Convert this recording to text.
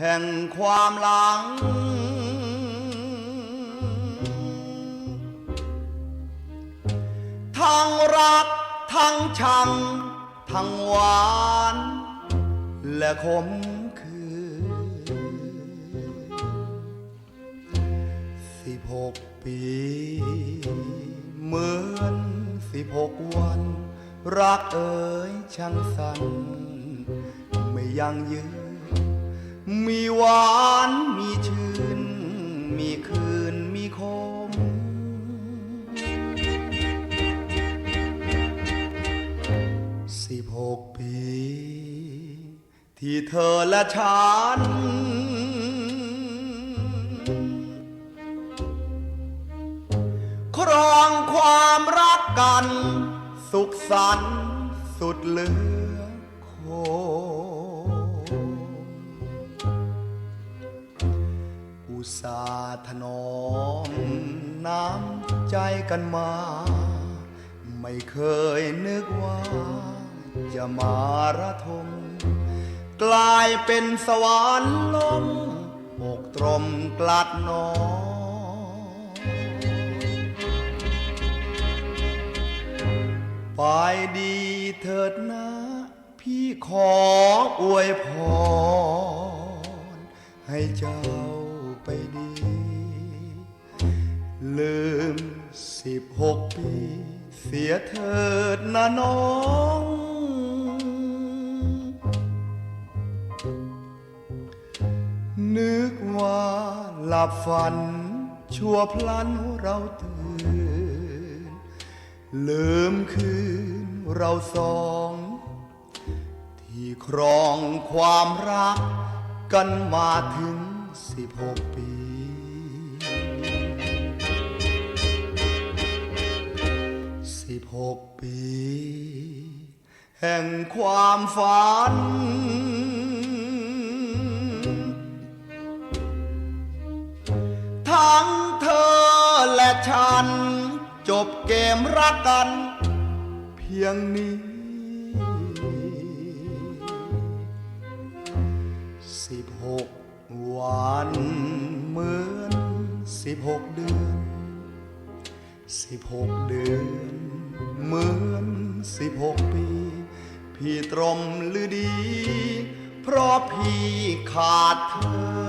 แห่งความหลัง ทั้งรัก ทั้งชัง ทั้งหวาน และขมคือสิบหกปี เหมือนสิบหกวัน รักเอ๋ยช่างสั้นไม่ยังยืน มีหวานมีชื่น มีคืนมีคม สิบหกปี ที่เธอและฉัน ครองความรักกัน สุขสันต์สุดเหลือค อุตสาถนอมน้ำใจกันมา ไม่เคยนึกว่า จะมาระทม กลายเป็นสวรรค์ลมอกตรมกลัดนอไปดีเถิดนะ พี่ขออวยพรให้เจ้า ไปดี ลืมสิบหกปี เสียเถิดนะน้อง นึกว่าหลับฝัน ชั่วพลันเราตื่น ลืมคืนเราสองที่ครองความรักกันมาถึง สิบหกปี สิบหกปี แห่งความฝัน ทั้งเธอและฉัน จบเกมรักกัน เพียงนี้สิบหก วันเหมือนสิบหกเดือนสิบหกเดือนเหมือนสิบหกปี พี่ตรมหรือดี เพราะพี่ขาดเธอ